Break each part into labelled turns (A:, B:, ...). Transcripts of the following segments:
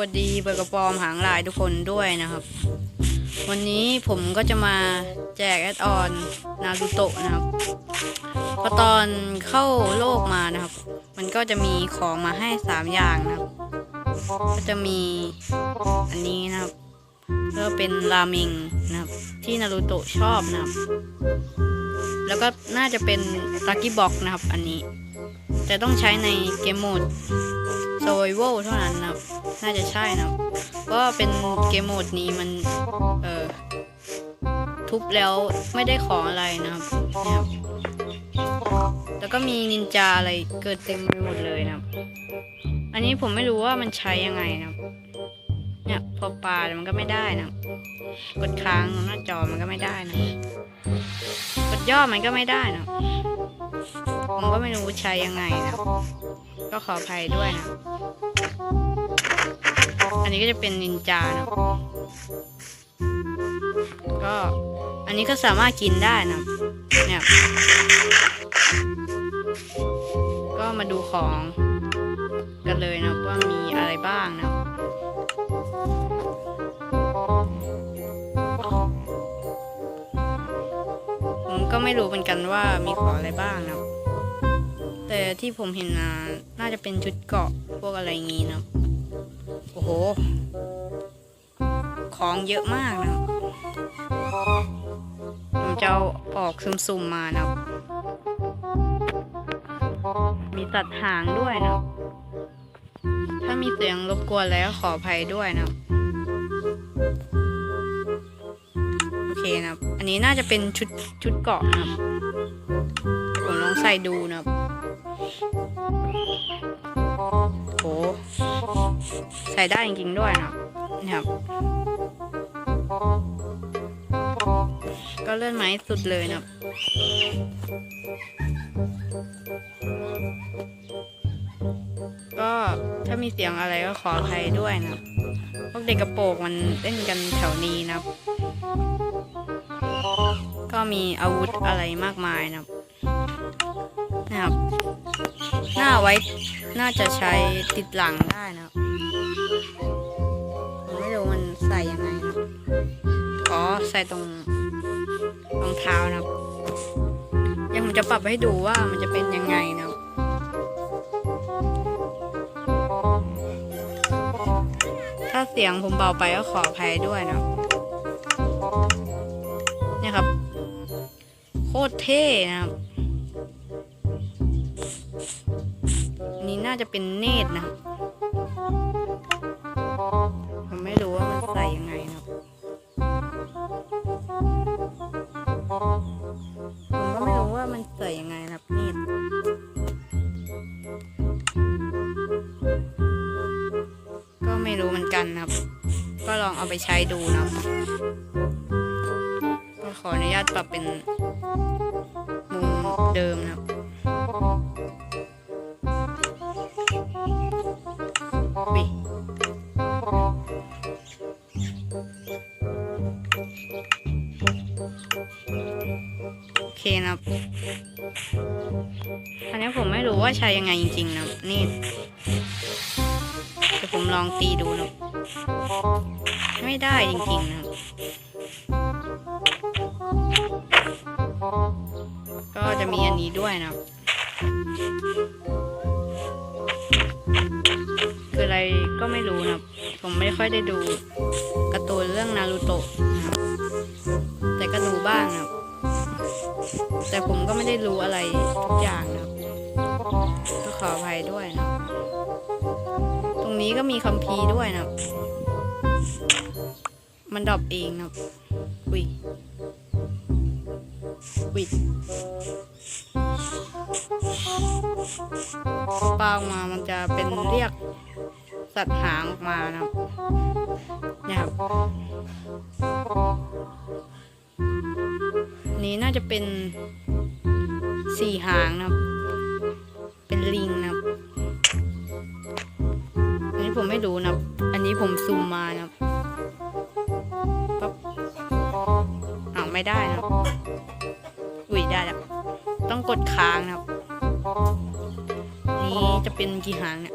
A: วัสดีเบอร์กระปอมหางลายทุกคนด้วยนะครับ วันนี้ผมก็จะมาแจกแอดออนนารูโตะนะครับพอตอนเข้าโลกมานะครับ มันก็จะมีของมาให้ 3 อย่างนะครับ ก็จะมีอันนี้นะครับก็เป็นราเมงนะครับ ที่นารูโตะชอบนะครับ แล้วก็น่าจะเป็นลักกี้บ็อกนะครับ อันนี้ แต่ต้องใช้ในเกมโหมด survival เท่านั้นนะครับน่าจะใช่นะครับเพราะว่าเป็นเกมโหมดนี้มัน เออทุบแล้วไม่ได้ของอะไรนะครับเนี่ยครับ แล้วก็มีนินจาอะไรเกิดเต็มไปหมดเลยนะครับ อันนี้ผมไม่รู้ว่ามันใช้ยังไงนะครับ เนี่ยพอปามันก็ไม่ได้นะ กดค้างหน้าจอมันก็ไม่ได้นะ กดย่อมันก็ไม่ได้นะ ผมก็ไม่รู้ใช้ยังไงนะก็ขออภัยด้วยนะ อันนี้ก็จะเป็นนินจานะ ก็อันนี้ก็สามารถกินได้นะเนี่ยก็มาดูของกันเลยนะว่ามีอะไรบ้างนะ ไม่รู้เหมือนกันว่ามีของอะไรบ้างนะแต่ที่ผมเห็นนะน่าจะเป็นชุดเกาะพวกอะไรงี้นะโอ้โห ของเยอะมากนะผมจะเอาออกซุ่มๆมานะมีตัดหางด้วยนะถ้ามีเสียงรบกวนแล้วขออภัยด้วยนะ เคนะครับ อันนี้น่าจะเป็นชุดชุดเกาะนะครับ ผมลองใส่ดูนะครับโหใส่ได้จริงๆด้วยนะครับนะครับ ก็เลื่อนไม้สุดเลยนะครับก็ถ้ามีเสียงอะไรก็ขออภัยด้วยนะ พวกเด็กกระโปรงมันเล่นกันแถวนี้นะครับ ก็มีอาวุธอะไรมากมายนะครับนะครับ หน้าไว้ น่าจะใช้ติดหลังได้นะครับผมไม่รู้มันใส่ยังไงนะขอใส่ตรงรองเท้านะครับ ยังผมจะปรับให้ดูว่ามันจะเป็นยังไงนะครับถ้าเสียงผมเบาไปก็ขออภัยด้วยนะเนี่ยครับ ตรเท่นะครับนนี้น่าจะเป็นเนตรนะผมไม่รู้ว่ามันใส่ยังไงนะผมก็ไม่รู้ว่ามันใส่ยังไงนะเนตรก็ไม่รู้เหมือนกันนะครับ ก็ลองเอาไปใช้ดูนะครับขออนุญาตปรับเป็น เดิมนะครับ โอเคนะครับ อันนี้ผมไม่รู้ว่าใช้ยังไงจริง ๆ นะนี่เดี๋ยวผมลองตีดูนะไม่ได้จริง ๆ นะครับ ก็จะมีอันนี้ด้วยนะครับคืออะไรก็ไม่รู้นะครับ ผมไม่ค่อยได้ดูการ์ตูนเรื่องนารูโตะนะครับแต่ก็ดูบ้างนะครับ แต่ผมก็ไม่ได้รู้อะไรทุกอย่างนะครับก็ขออภัยด้วยนะครับตรงนี้ก็มีคัมภีร์ด้วยนะครับ มันดรอปเองนะครับ อุ้ยปลาออกมามันจะเป็นเรียกสัตว์หางออกมานะครับเนี่ยครับนี้น่าจะเป็นสี่หางนะครับ เป็นลิงนะครับ อันนี้ผมไม่รู้นะครับ อันนี้ผมซูมมานะครับปั๊บอ้าวไม่ได้นะครับ กดค้างนะครับ นี้จะเป็นกี่หางเนี่ย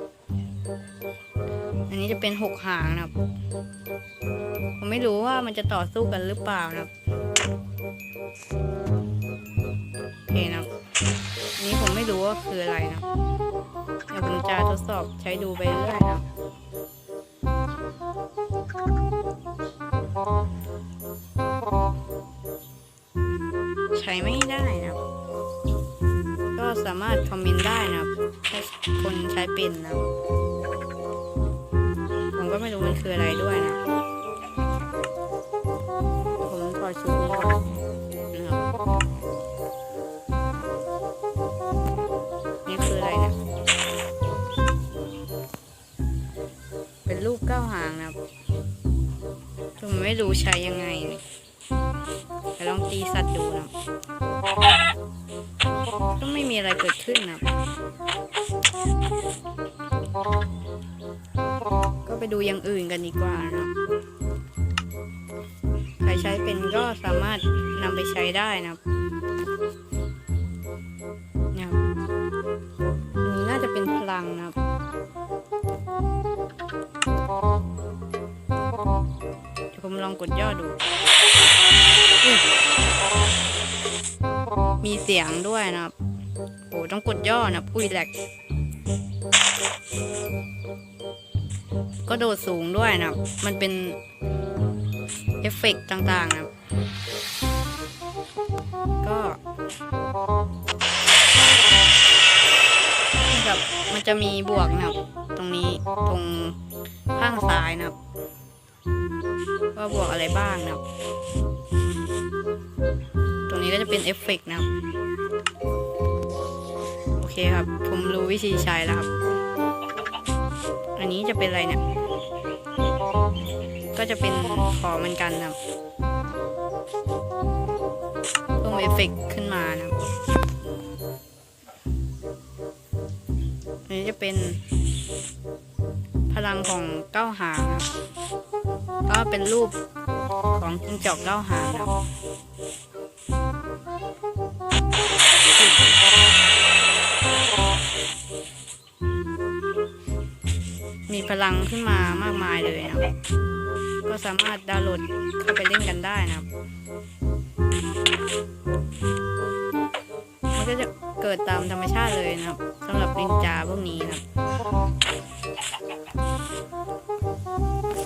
A: อันนี้จะเป็นหกหางนะครับ ผมไม่รู้ว่ามันจะต่อสู้กันหรือเปล่านะครับโอเคนะครับอันนี้ผมไม่รู้ว่าคืออะไรนะเดี๋ยวผมจะทดสอบใช้ดูไปเรื่อยนะใช้ไม่ได้ สามารถคอมเมนต์ได้นะครับถ้าคนใช้เป็นนะผมก็ไม่รู้มันคืออะไรด้วยนะ ผมถอดชุดนี้ก่อนะครับนี่คืออะไรนี่ยเป็นรูปเก้าหางนะครับผมไม่รู้ใช้ยังไงเนี่ยแต่ลองตีสัตว์ดูนะ มีอะไรเกิดขึ้นนะครับก็ไปดูอย่างอื่นกันดีกว่านะใครใช้เป็นก็สามารถนำไปใช้ได้นะครับนี่น่าจะเป็นพลังนะครับเดี๋ยวผมลองกดย่อดูอมีเสียงด้วยนะครับ ต้องกดย่อนะปุ้ยแหลกก็โดดสูงด้วยนะครับมันเป็น เอฟเฟกต์ต่างๆนะครับก็นะครับมันจะมีบวกนะครับตรงนี้ตรงข้างซ้ายนะครับว่าบวกอะไรบ้างนะครับตรงนี้ก็จะเป็นเอฟเฟกต์นะครับ เคครับ ผมรู้วิธีใช้แล้วครับ อันนี้จะเป็นอะไรเนี่ย ก็จะเป็นขอเหมือนกันนะครับเพิ่มเอฟเฟกต์ขึ้นมานะครับอันนี้จะเป็นพลังของเก้าหางครับก็เป็นรูปของจิงจอกเก้าหางครับ พลังขึ้นมามากมายเลยนะก็สามารถดาวน์โหลดเข้าไปเล่นกันได้นะมันก็จะเกิดตามธรรมชาติเลยนะครับสำหรับนินจาพวกนี้นะ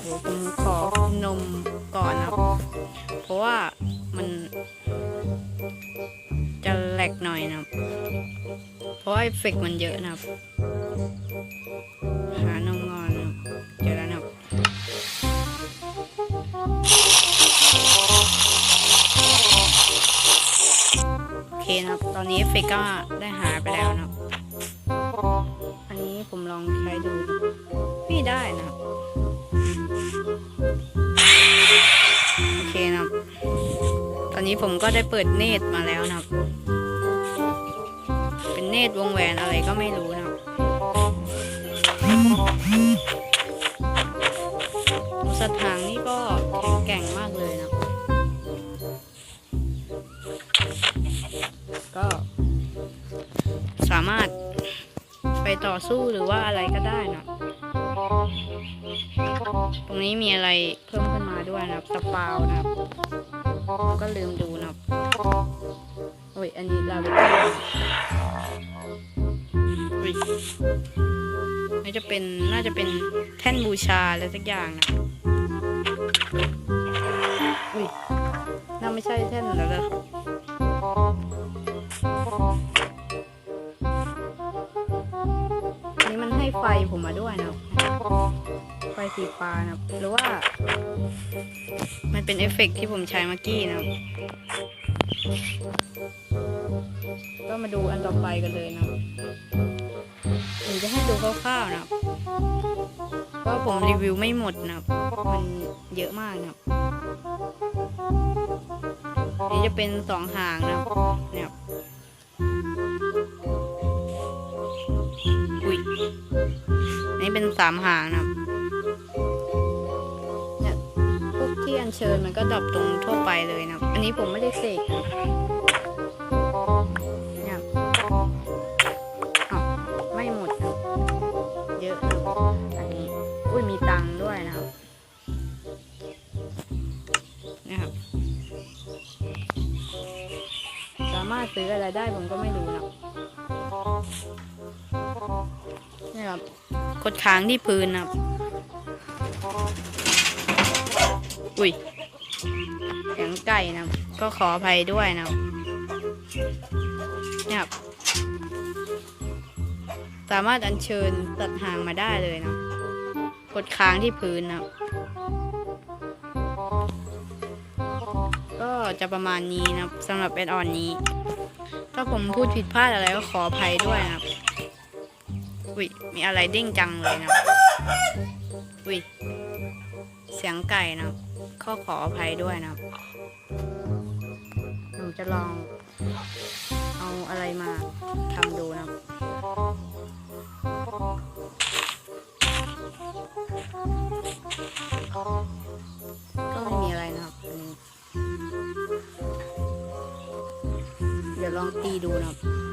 A: โหผมขอนนมก่อนนะครับ เพราะว่ามันจะแหลกหน่อยนะครับ เพราะว่าเอฟเฟกมันเยอะนะครับ นะครับ ตอนนี้เอฟเฟกต์ก็ได้หายไปแล้วนะครับ อันนี้ผมลองใช้ดูไม่ได้นะครับ โอเคนะครับ ตอนนี้ผมก็ได้เปิดเนตรมาแล้วนะครับ เป็นเนตรวงแหวนอะไรก็ไม่รู้นะครับสัตว์หางนี่ ต่อสู้หรือว่าอะไรก็ได้นะตรงนี้มีอะไรเพิ่มขึ้นมาด้วยนะครับสปาวนะครับก็ลืมดูนะครับโอ้ยอันนี้ลาเวนเดอร์อุ้ยน่าจะเป็นน่าจะเป็นแท่นบูชาอะไรสักอย่างนะอุ้ยน่าไม่ใช่แท่นแล้วนะ ผมมาด้วยนะครับ ไฟสีฟ้านะครับหรือว่า มันเป็นเอฟเฟกต์ที่ผมใช้เมื่อกี้นะครับ ก็มาดูอันต่อไปกันเลยนะครับผมจะให้ดูคร่าวๆนะครับเพราะผมรีวิวไม่หมดนะครับ มันเยอะมากนะครับ นี่จะเป็นสองหางนะครับเนี่ย นี่เป็นสามหางนะเนี่ยพวกที่อัญเชิญมันก็ดอบตรงทั่วไปเลยนะ อันนี้ผมไม่ได้เสกเนี่ยไม่หมด เยอะ อันนี้ อุ้ยมีตังด้วยนะครับนะครับ สามารถซื้ออะไรได้ผมก็ไม่รู้นะนะครับ กดค้างที่พื้นนะครับ อุ้ยเสียงไก่นะก็ขออภัยด้วยนะเนี่ยครับ สามารถอัญเชิญตัดหางมาได้เลยนะกดค้างที่พื้นนะก็จะประมาณนี้นะสำหรับแอดออนนี้ ถ้าผมพูดผิดพลาดอะไรก็ขออภัยด้วยนะครับ อุ้ยมีอะไรเด้งจังเลยนะอุ้ยเสียงไก่นะข้อขออภัยด้วยนะครับผมจะลอง เอาอะไรมาทำดูนะก็ไม่มีอะไรนะครับเดี๋ยวลองตีดูนะครับ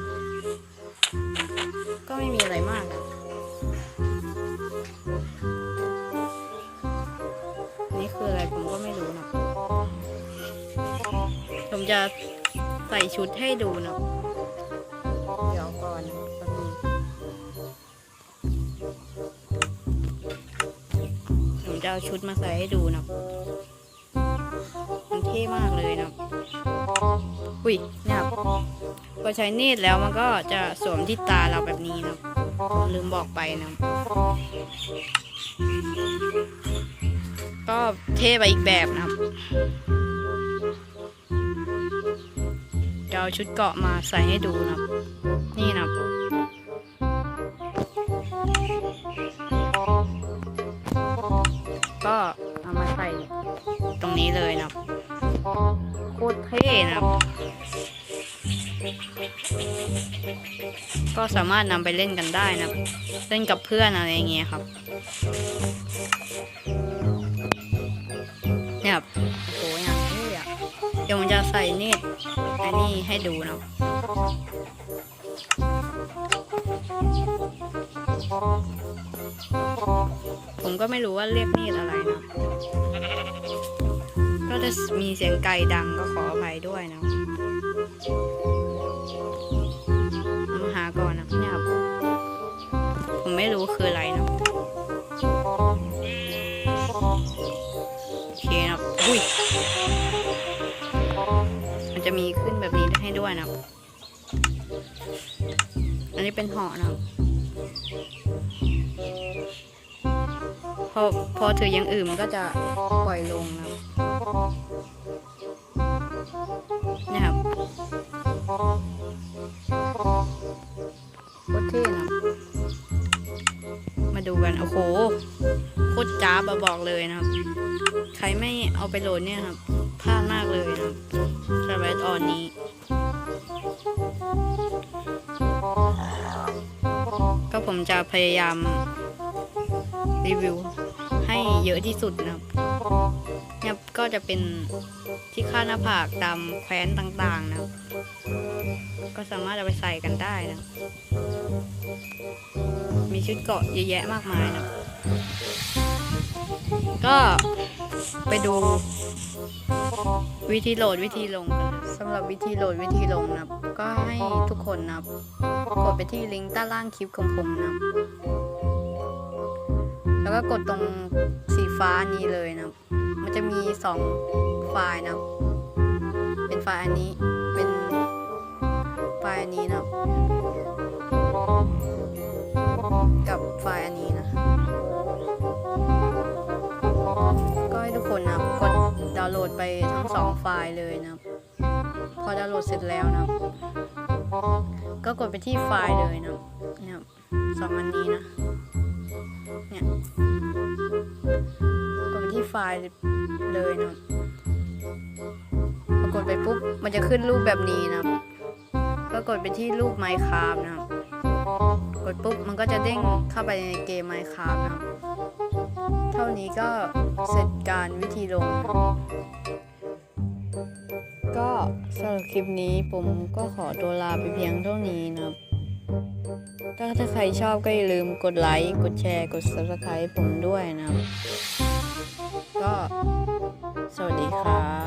A: ไม่มีอะไรมากนี่คืออะไรผมก็ไม่รู้นะผมจะใส่ชุดให้ดูนะเดี๋ยวก่อนผมจะเอาชุดมาใส่ให้ดูนะมันเท่มากเลยนะอุ้ยเนี่ย พอใช้เนตรแล้วมันก็จะสวมที่ตาเราแบบนี้นะลืมบอกไปนะก็เท่ไปอีกแบบนะครับจะเอาชุดเกาะมาใส่ให้ดูนะครับ นี่นะครับก็เอามาใส่ตรงนี้เลยนะครับโคตรเท่นะครับ สามารถนำไปเล่นกันได้นะเล่นกับเพื่อนอะไรเงี้ยครับ เนี่ยครับโอ้โหอย่างเท่อะเดี๋ยวผมจะใส่นตรไอ้นี่ให้ดูนะผมก็ไม่รู้ว่าเรียกนตรอะไรนะก็จะมีเสียงไก่ดังก็ขออภัยด้วยนะ ผมไม่รู้คืออะไรนะโอเคนับอุ้ยมันจะมีขึ้นแบบนี้ให้ด้วยนะอันนี้เป็นเหาะนะพอพอถืออย่างอื่นมันก็จะปล่อยลงนะนี่ครับโคตรเท่นะ ดูกัน โอ้โห โคตรจ้าบอะบอกเลยนะครับ ใครไม่เอาไปโหลดเนี่ยครับพลาดมากเลยนะครับสำหรับออนนี้ ก็ผมจะพยายาม รีวิว ให้เยอะที่สุดนะครับเนี่ยก็จะเป็นที่ค่าหน้าผากตามแคว้นต่างๆนะครับ ก็สามารถเอาไปใส่กันได้นะ มีชุดเกาะเยอะแยะมากมายนะ ก็ไปดูวิธีโหลดวิธีลงกันสำหรับวิธีโหลดวิธีลงนะก็ให้ทุกคนนะกดไปที่ลิงก์ใต้ล่างคลิปของผมนะแล้วก็กดตรงสีฟ้านี้เลยนะมันจะมีสองไฟล์นะเป็นไฟล์อันนี้ ฟล์อันนี้นะกับไฟล์อันนี้นะ ก็ให้ทุกคนนะกดดาวน์โหลดไปทั้งสองไฟล์เลยนะพอดาวน์โหลดเสร็จแล้วนะก็กดไปที่ไฟล์เลยนะเนี่ยครับสองอันนี้นะเนี่ยกดไปที่ไฟล์เลยนะพอกดไปปุ๊บมันจะขึ้นรูปแบบนี้นะครับ ก็กดไปที่รูปไมค์คา a f นะครับ กดปุ๊บมันก็จะเด้งเข้าไปในเกมไมค์คา a f นะครับ เท่านี้ก็เสร็จการวิธีลง ก็สำหรับคลิปนี้ผมก็ขอตัวลาไปเพียงเท่านี้นะครับถ้าถ้าใครชอบก็อย่าลืมกดไลค์ กดแชร์ กด subscribe ผมด้วยนะครับ ก็สวัสดีครับ